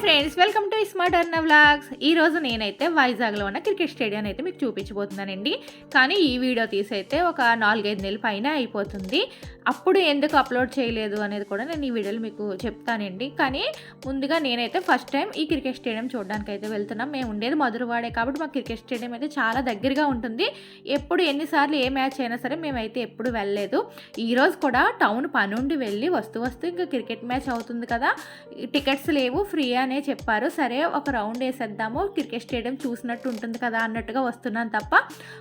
hi friends welcome to smart Arna vlogs ఈరోజు నేనైతే వైజాగ్లో ఉన్న క్రికెట్ స్టేడియం అయితే మీకు చూపించబోతున్నానండి కానీ ఈ వీడియో తీసైతే ఒక నాలుగైదు నెలల పైన అయిపోతుంది అప్పుడు ఎందుకు అప్లోడ్ చేయలేదు అనేది కూడా నేను ఈ వీడియోలో మీకు చెప్తానండి కానీ ముందుగా నేనైతే ఫస్ట్ టైం ఈ క్రికెట్ స్టేడియం చూడడానికి అయితే వెళ్తున్నాం మేము ఉండేది మధురవాడే కాబట్టి మాకు క్రికెట్ స్టేడియం అయితే చాలా దగ్గరగా ఉంటుంది ఎప్పుడు ఎన్నిసార్లు ఏ మ్యాచ్ అయినా సరే మేమైతే ఎప్పుడు వెళ్ళలేదు ఈరోజు కూడా టౌన్ పనుండి వెళ్ళి వస్తూ వస్తూ ఇంకా క్రికెట్ మ్యాచ్ అవుతుంది కదా టికెట్స్ లేవు ఫ్రీ అని అనే చెప్పారు సరే ఒక రౌండ్ వేసేద్దాము క్రికెట్ స్టేడియం చూసినట్టు ఉంటుంది కదా అన్నట్టుగా వస్తున్నాను తప్ప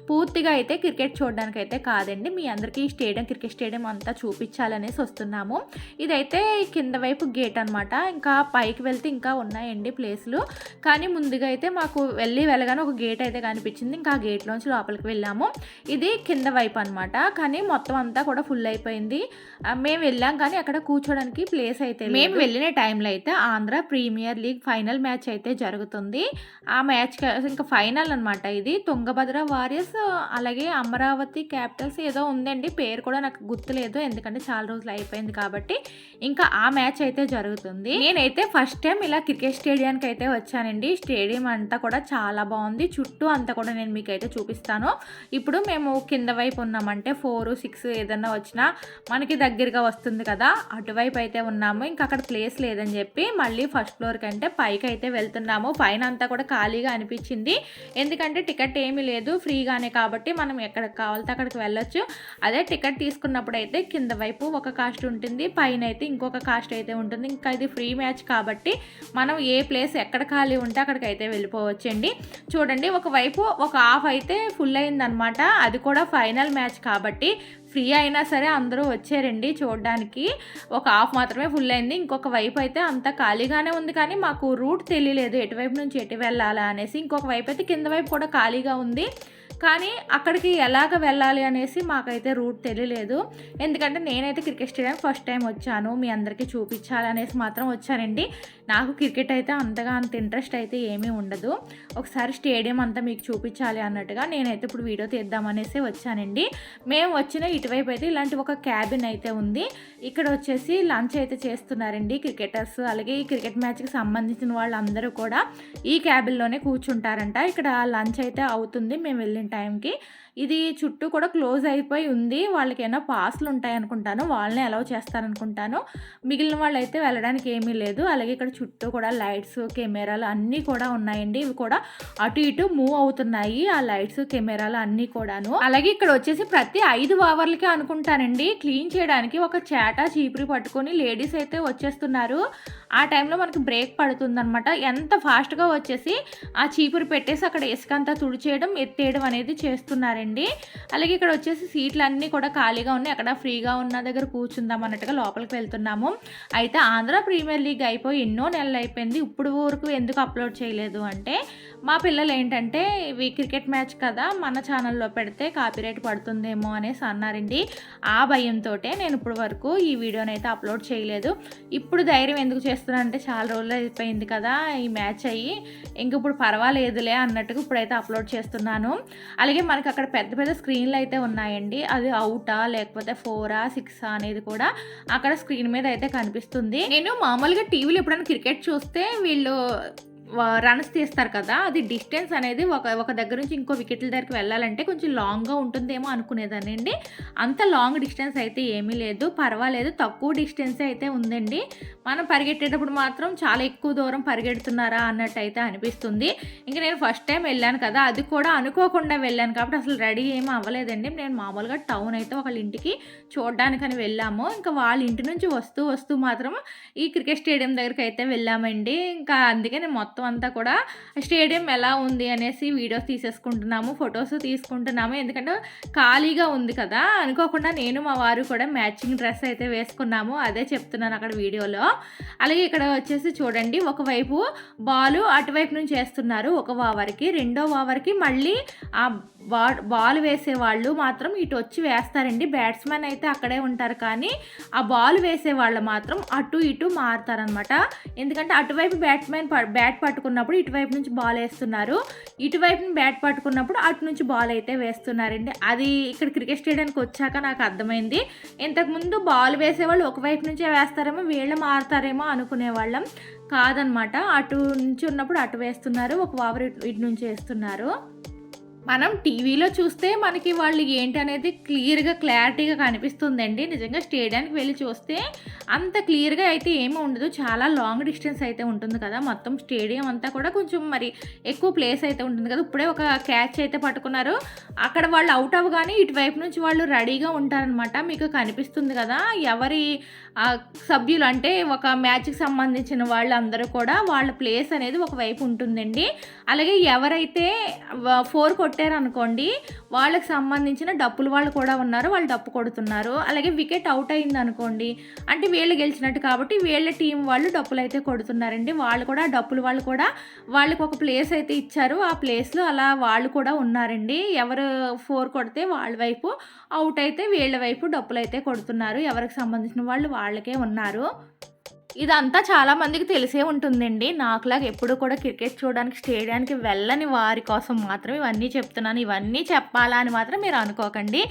పూర్తిగా అయితే క్రికెట్ చూడడానికి అయితే కాదండి మీ అందరికీ ఈ స్టేడియం క్రికెట్ స్టేడియం అంతా చూపించాలనేసి వస్తున్నాము ఇదైతే కింద వైపు గేట్ అనమాట ఇంకా పైకి వెళ్తే ఇంకా ఉన్నాయండి ప్లేస్లు కానీ ముందుగా అయితే మాకు వెళ్ళి వెళ్ళగానే ఒక గేట్ అయితే కనిపించింది ఇంకా ఆ గేట్లోంచి లోపలికి వెళ్ళాము ఇది కింద వైపు అనమాట కానీ మొత్తం అంతా కూడా ఫుల్ అయిపోయింది మేము వెళ్ళాం కానీ అక్కడ కూర్చోడానికి ప్లేస్ అయితే మేము వెళ్ళిన టైంలో అయితే Andhra premier premier league final match అయితే జరుగుతుంది ఆ మ్యాచ్ ఇంకా ఫైనల్ అనమాట ఇది తుంగభద్ర వారియర్స్ అలాగే అమరావతి క్యాపిటల్స్ ఏదో ఉందండి పేరు కూడా నాకు గుర్తులేదు ఎందుకంటే చాలా రోజులు అయిపోయింది కాబట్టి ఇంకా ఆ మ్యాచ్ అయితే జరుగుతుంది నేనైతే ఫస్ట్ టైం ఇలా క్రికెట్ స్టేడియానికి అయితే వచ్చానండి స్టేడియం అంతా కూడా చాలా బాగుంది చుట్టూ అంతా కూడా నేను మీకు అయితే చూపిస్తాను ఇప్పుడు మేము కింద వైపు ఉన్నామంటే ఫోర్ సిక్స్ ఏదన్నా వచ్చినా మనకి దగ్గరగా వస్తుంది కదా అటువైపు అయితే ఉన్నాము ఇంకా అక్కడ ప్లేస్ లేదని చెప్పి మళ్ళీ ఫస్ట్ ఫ్లోర్కి ఎందుకంటే పైకి అయితే వెళ్తున్నాము పైన అంతా కూడా ఖాళీగా అనిపించింది ఎందుకంటే టికెట్ ఏమీ లేదు ఫ్రీగానే కాబట్టి మనం ఎక్కడికి కావాలితే అక్కడికి వెళ్ళొచ్చు అదే టికెట్ తీసుకున్నప్పుడు అయితే కింద వైపు ఒక కాస్ట్ ఉంటుంది పైన అయితే ఇంకొక కాస్ట్ అయితే ఉంటుంది ఇంకా ఇది ఫ్రీ మ్యాచ్ కాబట్టి మనం ఏ ప్లేస్ ఎక్కడ ఖాళీ ఉంటే అక్కడికి అయితే వెళ్ళిపోవచ్చండి చూడండి ఒకవైపు ఒక హాఫ్ అయితే ఫుల్ అయిందనమాట అది కూడా ఫైనల్ మ్యాచ్ కాబట్టి ఫ్రీ అయినా సరే అందరూ వచ్చారండి చూడడానికి ఒక హాఫ్ మాత్రమే ఫుల్ అయింది ఇంకొక వైపు అయితే అంత ఖాళీగానే ఉంది కానీ మాకు రూట్ తెలియలేదు ఎటువైపు నుంచి ఎటు వెళ్ళాలా అనేసి ఇంకొక వైపు అయితే కింద వైపు కూడా ఖాళీగా ఉంది కానీ అక్కడికి ఎలాగ వెళ్ళాలి అనేసి మాకైతే రూట్ తెలియలేదు ఎందుకంటే నేనైతే క్రికెట్ స్టేడియం ఫస్ట్ టైం వచ్చాను మీ అందరికీ చూపించాలి అనేసి మాత్రం వచ్చానండి నాకు క్రికెట్ అయితే అంతగా అంత ఇంట్రెస్ట్ అయితే ఏమీ ఉండదు ఒకసారి స్టేడియం అంతా మీకు చూపించాలి అన్నట్టుగా నేనైతే ఇప్పుడు వీడియో తీద్దామనేసి వచ్చానండి మేము వచ్చిన ఇటువైపు అయితే ఇలాంటి ఒక క్యాబిన్ అయితే ఉంది ఇక్కడ వచ్చేసి లంచ్ అయితే చేస్తున్నారండి క్రికెటర్స్ అలాగే ఈ క్రికెట్ మ్యాచ్కి సంబంధించిన వాళ్ళందరూ కూడా ఈ క్యాబిన్లోనే కూర్చుంటారంట ఇక్కడ లంచ్ అయితే అవుతుంది మేము వెళ్ళిన ఈవినింగ్ టైంకి ఇది చుట్టూ కూడా క్లోజ్ అయిపోయి ఉంది వాళ్ళకైనా పాస్లు ఉంటాయి అనుకుంటాను వాళ్ళని అలౌ చేస్తారనుకుంటాను మిగిలిన వాళ్ళు అయితే వెళ్ళడానికి ఏమీ లేదు అలాగే ఇక్కడ చుట్టూ కూడా లైట్స్ కెమెరాలు అన్నీ కూడా ఉన్నాయండి ఇవి కూడా అటు ఇటు మూవ్ అవుతున్నాయి ఆ లైట్స్ కెమెరాలు అన్నీ కూడాను అలాగే ఇక్కడ వచ్చేసి ప్రతి ఐదు ఓవర్లకే అనుకుంటానండి క్లీన్ చేయడానికి ఒక చేట చీపురి పట్టుకొని లేడీస్ అయితే వచ్చేస్తున్నారు ఆ టైంలో మనకి బ్రేక్ పడుతుందనమాట ఎంత ఫాస్ట్గా వచ్చేసి ఆ చీపురు పెట్టేసి అక్కడ ఇసుక అంతా తుడిచేయడం ఎత్తేయడం అనేది చేస్తున్నారండి అలాగే ఇక్కడ వచ్చేసి సీట్లు అన్నీ కూడా ఖాళీగా ఉన్నాయి అక్కడ ఫ్రీగా ఉన్న దగ్గర కూర్చుందాం అన్నట్టుగా లోపలికి వెళ్తున్నాము అయితే ఆంధ్ర ప్రీమియర్ లీగ్ అయిపోయి ఎన్నో నెలలు అయిపోయింది ఇప్పుడు వరకు ఎందుకు అప్లోడ్ చేయలేదు అంటే మా పిల్లలు ఏంటంటే ఇవి క్రికెట్ మ్యాచ్ కదా మన ఛానల్లో పెడితే కాపీరైట్ పడుతుందేమో అనేసి అన్నారండి ఆ భయంతో నేను ఇప్పుడు వరకు ఈ వీడియోని అయితే అప్లోడ్ చేయలేదు ఇప్పుడు ధైర్యం ఎందుకు చేస్తున్నా అంటే చాలా రోజులు అయిపోయింది కదా ఈ మ్యాచ్ అయ్యి ఇంక ఇప్పుడు పర్వాలేదులే అన్నట్టుగా ఇప్పుడైతే అప్లోడ్ చేస్తున్నాను అలాగే మనకు అక్కడ పెద్ద పెద్ద స్క్రీన్లు అయితే ఉన్నాయండి అది అవుటా లేకపోతే ఫోరా సిక్సా అనేది కూడా అక్కడ స్క్రీన్ మీద అయితే కనిపిస్తుంది నేను మామూలుగా టీవీలో ఎప్పుడైనా క్రికెట్ చూస్తే వీళ్ళు రన్స్ తీస్తారు కదా అది డిస్టెన్స్ అనేది ఒక ఒక దగ్గర నుంచి ఇంకో వికెట్ల దగ్గరికి వెళ్ళాలంటే కొంచెం లాంగ్గా ఉంటుందేమో అనుకునేదానండి అంత లాంగ్ డిస్టెన్స్ అయితే ఏమీ లేదు పర్వాలేదు తక్కువ డిస్టెన్స్ అయితే ఉందండి మనం పరిగెట్టేటప్పుడు మాత్రం చాలా ఎక్కువ దూరం పరిగెడుతున్నారా అన్నట్టు అయితే అనిపిస్తుంది ఇంకా నేను ఫస్ట్ టైం వెళ్ళాను కదా అది కూడా అనుకోకుండా వెళ్ళాను కాబట్టి అసలు రెడీ ఏమీ అవ్వలేదండి నేను మామూలుగా టౌన్ అయితే ఒకళ్ళ ఇంటికి చూడడానికని వెళ్ళాము ఇంకా వాళ్ళ ఇంటి నుంచి వస్తూ వస్తూ మాత్రం ఈ క్రికెట్ స్టేడియం దగ్గరికి అయితే వెళ్ళామండి ఇంకా అందుకే నేను మొత్తం మొత్తం అంతా కూడా స్టేడియం ఎలా ఉంది అనేసి వీడియోస్ తీసేసుకుంటున్నాము ఫొటోస్ తీసుకుంటున్నాము ఎందుకంటే ఖాళీగా ఉంది కదా అనుకోకుండా నేను మా వారు కూడా మ్యాచింగ్ డ్రెస్ అయితే వేసుకున్నాము అదే చెప్తున్నాను అక్కడ వీడియోలో అలాగే ఇక్కడ వచ్చేసి చూడండి ఒకవైపు బాలు అటువైపు నుంచి వేస్తున్నారు ఒక ఓవర్కి రెండో ఓవర్కి మళ్ళీ ఆ బాల్ బాల్ వేసేవాళ్ళు మాత్రం ఇటు వచ్చి వేస్తారండి బ్యాట్స్మెన్ అయితే అక్కడే ఉంటారు కానీ ఆ బాల్ వేసేవాళ్ళు మాత్రం అటు ఇటు మారుతారనమాట ఎందుకంటే అటువైపు బ్యాట్స్మెన్ బ్యాట్ పట్టుకున్నప్పుడు ఇటువైపు నుంచి బాల్ వేస్తున్నారు ఇటువైపు బ్యాట్ పట్టుకున్నప్పుడు అటు నుంచి బాల్ అయితే వేస్తున్నారండి అది ఇక్కడ క్రికెట్ స్టేడియానికి వచ్చాక నాకు అర్థమైంది ఇంతకుముందు బాల్ వేసేవాళ్ళు ఒకవైపు నుంచే వేస్తారేమో వీళ్ళు మారుతారేమో అనుకునేవాళ్ళం కాదనమాట అటు నుంచి ఉన్నప్పుడు అటు వేస్తున్నారు ఒక ఓవర్ ఇటు నుంచి వేస్తున్నారు మనం టీవీలో చూస్తే మనకి వాళ్ళు ఏంటనేది క్లియర్గా క్లారిటీగా కనిపిస్తుందండి నిజంగా స్టేడియానికి వెళ్ళి చూస్తే అంత క్లియర్గా అయితే ఏమీ ఉండదు చాలా లాంగ్ డిస్టెన్స్ అయితే ఉంటుంది కదా మొత్తం స్టేడియం అంతా కూడా కొంచెం మరి ఎక్కువ ప్లేస్ అయితే ఉంటుంది కదా ఇప్పుడే ఒక క్యాచ్ అయితే పట్టుకున్నారు అక్కడ వాళ్ళు అవుట్ అవ్వగానే ఇటువైపు నుంచి వాళ్ళు రెడీగా ఉంటారనమాట మీకు కనిపిస్తుంది కదా ఎవరి సభ్యులు అంటే ఒక మ్యాచ్కి సంబంధించిన వాళ్ళందరూ కూడా వాళ్ళ ప్లేస్ అనేది ఒకవైపు ఉంటుందండి అలాగే ఎవరైతే ఫోర్ కొట్టి కొట్టారనుకోండి వాళ్ళకి సంబంధించిన డప్పులు వాళ్ళు కూడా ఉన్నారు వాళ్ళు డప్పు కొడుతున్నారు అలాగే వికెట్ అవుట్ అయింది అనుకోండి అంటే వీళ్ళు గెలిచినట్టు కాబట్టి వీళ్ళ టీం వాళ్ళు డప్పులు అయితే కొడుతున్నారండి వాళ్ళు కూడా డప్పులు వాళ్ళు కూడా వాళ్ళకి ఒక ప్లేస్ అయితే ఇచ్చారు ఆ ప్లేస్లో అలా వాళ్ళు కూడా ఉన్నారండి ఎవరు ఫోర్ కొడితే వాళ్ళ వైపు అవుట్ అయితే వీళ్ళ వైపు డప్పులు అయితే కొడుతున్నారు ఎవరికి సంబంధించిన వాళ్ళు వాళ్ళకే ఉన్నారు ఇదంతా చాలామందికి తెలిసే ఉంటుందండి నాకులాగా ఎప్పుడు కూడా క్రికెట్ చూడడానికి స్టేడియానికి వెళ్ళని వారి కోసం మాత్రం ఇవన్నీ చెప్తున్నాను ఇవన్నీ చెప్పాలా అని మాత్రం మీరు అనుకోకండి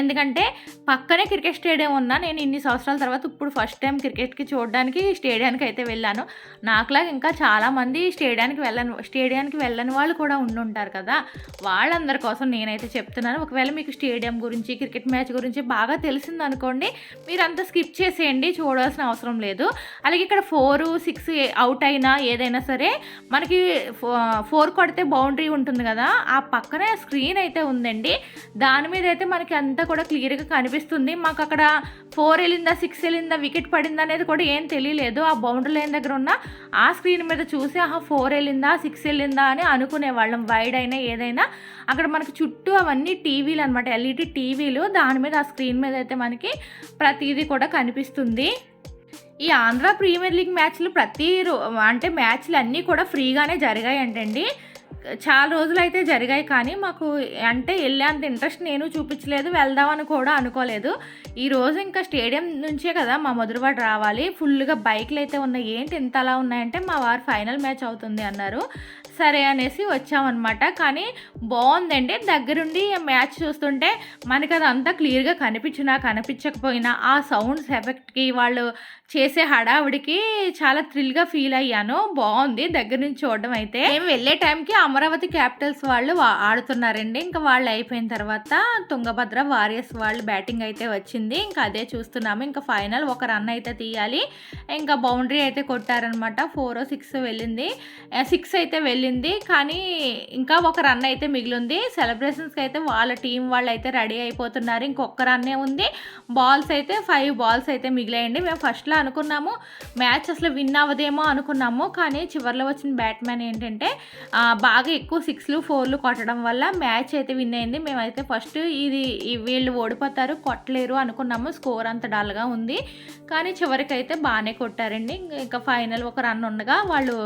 ఎందుకంటే పక్కనే క్రికెట్ స్టేడియం ఉన్నా నేను ఇన్ని సంవత్సరాల తర్వాత ఇప్పుడు ఫస్ట్ టైం క్రికెట్కి చూడడానికి స్టేడియానికి అయితే వెళ్ళాను నాకులాగా ఇంకా చాలామంది స్టేడియానికి వెళ్ళని స్టేడియానికి వెళ్ళని వాళ్ళు కూడా ఉండుంటారు కదా వాళ్ళందరి కోసం నేనైతే చెప్తున్నాను ఒకవేళ మీకు స్టేడియం గురించి క్రికెట్ మ్యాచ్ గురించి బాగా తెలిసిందనుకోండి మీరంతా స్కిప్ చేసేయండి చూడాల్సిన అవసరం లేదు అలాగే మనకి ఇక్కడ ఫోర్ సిక్స్ అవుట్ అయినా ఏదైనా సరే మనకి ఫోర్ కొడితే బౌండరీ ఉంటుంది కదా ఆ పక్కనే స్క్రీన్ అయితే ఉందండి దాని మీద అయితే మనకి అంతా కూడా క్లియర్గా కనిపిస్తుంది మాకు అక్కడ ఫోర్ వెళ్ళిందా సిక్స్ వెళ్ళిందా వికెట్ పడిందా అనేది కూడా ఏం తెలియలేదు ఆ బౌండరీ లైన్ దగ్గర ఉన్న ఆ స్క్రీన్ మీద చూసి ఆహా ఫోర్ వెళ్ళిందా సిక్స్ వెళ్ళిందా అని అనుకునే వాళ్ళం వైడ్ అయినా ఏదైనా అక్కడ మనకి చుట్టూ అవన్నీ టీవీలు అనమాట ఎల్ఈడి e టీవీలు దాని మీద ఆ స్క్రీన్ మీద అయితే మనకి ప్రతిదీ కూడా కనిపిస్తుంది ఈ ఆంధ్ర ప్రీమియర్ లీగ్ మ్యాచ్లు ప్రతి అంటే మ్యాచ్లు అన్నీ కూడా ఫ్రీగానే జరిగాయి అంటండి చాలా రోజులు అయితే జరిగాయి కానీ మాకు అంటే వెళ్ళేంత ఇంట్రెస్ట్ నేను చూపించలేదు వెళ్దామని కూడా అనుకోలేదు ఈ రోజు ఇంకా స్టేడియం నుంచే కదా మా మొదటివాడు రావాలి ఫుల్గా బైక్లు అయితే ఉన్నాయి ఏంటి ఇంత అలా ఉన్నాయంటే మా వారు ఫైనల్ మ్యాచ్ అవుతుంది అన్నారు సరే అనేసి వచ్చామన్నమాట కానీ బాగుందండి దగ్గరుండి మ్యాచ్ చూస్తుంటే మనకి అది అంతా క్లియర్గా కనిపించినా కనిపించకపోయినా ఆ సౌండ్స్ ఎఫెక్ట్కి వాళ్ళు చేసే హడావుడికి చాలా థ్రిల్గా ఫీల్ అయ్యాను బాగుంది దగ్గర నుంచి చూడడం అయితే మేము వెళ్ళే టైంకి అమరావతి క్యాపిటల్స్ వాళ్ళు ఆడుతున్నారండి ఇంకా వాళ్ళు అయిపోయిన తర్వాత తుంగభద్ర వారియర్స్ వాళ్ళు బ్యాటింగ్ అయితే వచ్చింది ఇంకా అదే చూస్తున్నాము ఇంకా ఫైనల్ ఒక రన్ అయితే తీయాలి ఇంకా బౌండరీ అయితే కొట్టారనమాట ఫోర్ సిక్స్ వెళ్ళింది సిక్స్ అయితే వెళ్ళి మిగిలింది కానీ ఇంకా ఒక రన్ అయితే మిగిలింది సెలబ్రేషన్స్కి అయితే వాళ్ళ టీం వాళ్ళు అయితే రెడీ అయిపోతున్నారు ఇంకొక రన్నే ఉంది బాల్స్ అయితే ఫైవ్ బాల్స్ అయితే మిగిలాయండి మేము ఫస్ట్లో అనుకున్నాము మ్యాచ్ అసలు విన్ అవ్వదేమో అనుకున్నాము కానీ చివరిలో వచ్చిన బ్యాట్మెన్ ఏంటంటే బాగా ఎక్కువ సిక్స్లు ఫోర్లు కొట్టడం వల్ల మ్యాచ్ అయితే విన్ అయింది మేమైతే ఫస్ట్ ఇది వీళ్ళు ఓడిపోతారు కొట్టలేరు అనుకున్నాము స్కోర్ అంత డల్గా ఉంది కానీ చివరికైతే బాగానే కొట్టారండి ఇంకా ఫైనల్ ఒక రన్ ఉండగా వాళ్ళు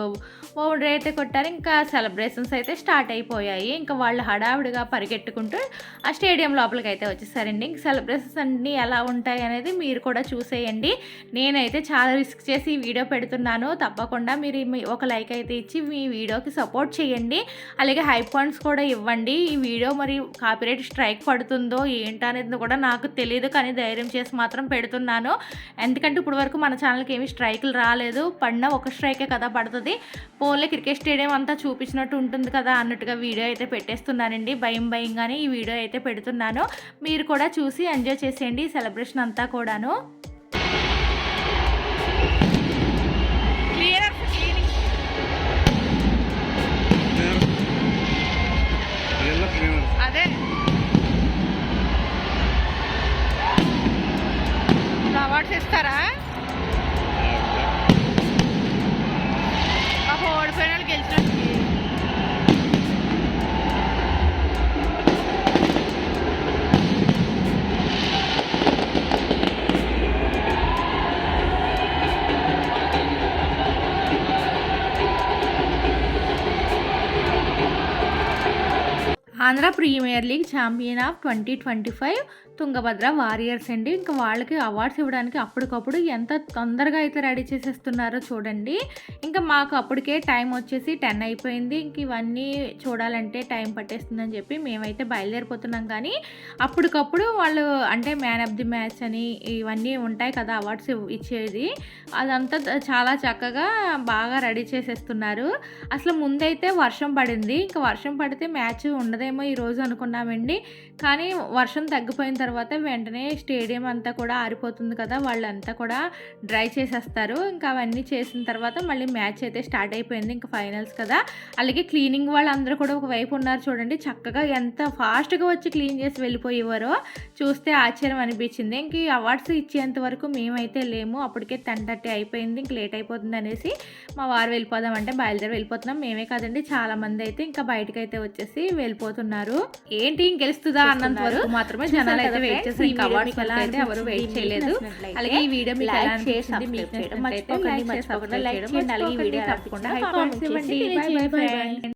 ఓవర్ అయితే కొట్టారు ఇంకా ఇంకా సెలబ్రేషన్స్ అయితే స్టార్ట్ అయిపోయాయి ఇంకా వాళ్ళు హడావిడిగా పరిగెట్టుకుంటూ ఆ స్టేడియం లోపలికి అయితే వచ్చేసారండి ఇంక సెలబ్రేషన్స్ అన్నీ ఎలా ఉంటాయి అనేది మీరు కూడా చూసేయండి నేనైతే చాలా రిస్క్ చేసి వీడియో పెడుతున్నాను తప్పకుండా మీరు ఒక లైక్ అయితే ఇచ్చి మీ వీడియోకి సపోర్ట్ చేయండి అలాగే హై పాయింట్స్ కూడా ఇవ్వండి ఈ వీడియో మరి కాపీరైట్ స్ట్రైక్ పడుతుందో ఏంటనేది కూడా నాకు తెలియదు కానీ ధైర్యం చేసి మాత్రం పెడుతున్నాను ఎందుకంటే ఇప్పుడు వరకు మన ఛానల్కి ఏమి స్ట్రైకులు రాలేదు పడినా ఒక స్ట్రైకే కదా పడుతుంది పోన్లే క్రికెట్ స్టేడియం అంతా చూపించినట్టు ఉంటుంది కదా అన్నట్టుగా వీడియో అయితే పెట్టేస్తున్నానండి భయం భయంగానే ఈ వీడియో అయితే పెడుతున్నాను మీరు కూడా చూసి ఎంజాయ్ చేసేయండి ఈ సెలబ్రేషన్ అంతా కూడాను అదే అవార్డ్స్ ఇస్తారా Andhra Premier League champion of 2025 Tungabhadra warriors అండి ఇంకా వాళ్ళకి అవార్డ్స్ ఇవ్వడానికి అప్పటికప్పుడు ఎంత తొందరగా అయితే రెడీ చేసేస్తున్నారో చూడండి ఇంకా మాకు అప్పటికే టైం వచ్చేసి టెన్ అయిపోయింది ఇంక ఇవన్నీ చూడాలంటే టైం పట్టేస్తుందని చెప్పి మేమైతే బయలుదేరిపోతున్నాం కానీ అప్పటికప్పుడు వాళ్ళు అంటే మ్యాన్ ఆఫ్ ది మ్యాచ్ అని ఇవన్నీ ఉంటాయి కదా అవార్డ్స్ ఇచ్చేది అదంతా చాలా చక్కగా బాగా రెడీ చేసేస్తున్నారు అసలు ముందైతే వర్షం పడింది ఇంకా వర్షం పడితే మ్యాచ్ ఉండదేమో ఈరోజు అనుకున్నామండి కానీ వర్షం తగ్గిపోయిన తర్వాత తర్వాత వెంటనే స్టేడియం అంతా కూడా ఆరిపోతుంది కదా వాళ్ళంతా కూడా డ్రై చేసేస్తారు ఇంకా అవన్నీ చేసిన తర్వాత మళ్ళీ మ్యాచ్ అయితే స్టార్ట్ అయిపోయింది ఇంకా ఫైనల్స్ కదా అలాగే క్లీనింగ్ వాళ్ళందరూ కూడా ఒకవైపు ఉన్నారు చూడండి చక్కగా ఎంత ఫాస్ట్గా వచ్చి క్లీన్ చేసి వెళ్ళిపోయేవారో చూస్తే ఆశ్చర్యం అనిపించింది ఇంక ఈ అవార్డ్స్ ఇచ్చేంత వరకు మేమైతే లేము అప్పటికే టెన్ థర్టీ అయిపోయింది ఇంక లేట్ అయిపోతుంది అనేసి మా వారు వెళ్ళిపోదాం అంటే బయలుదేరి వెళ్ళిపోతున్నాం మేమే కాదండి చాలా మంది అయితే ఇంకా బయటకైతే వచ్చేసి వెళ్ళిపోతున్నారు ఏంటి ఇంకెలుస్తుందా అన్నంత వరకు మాత్రమే జనాలు అయితే అలాగే ఈ వీడియో మీకు ఎలా అలాగే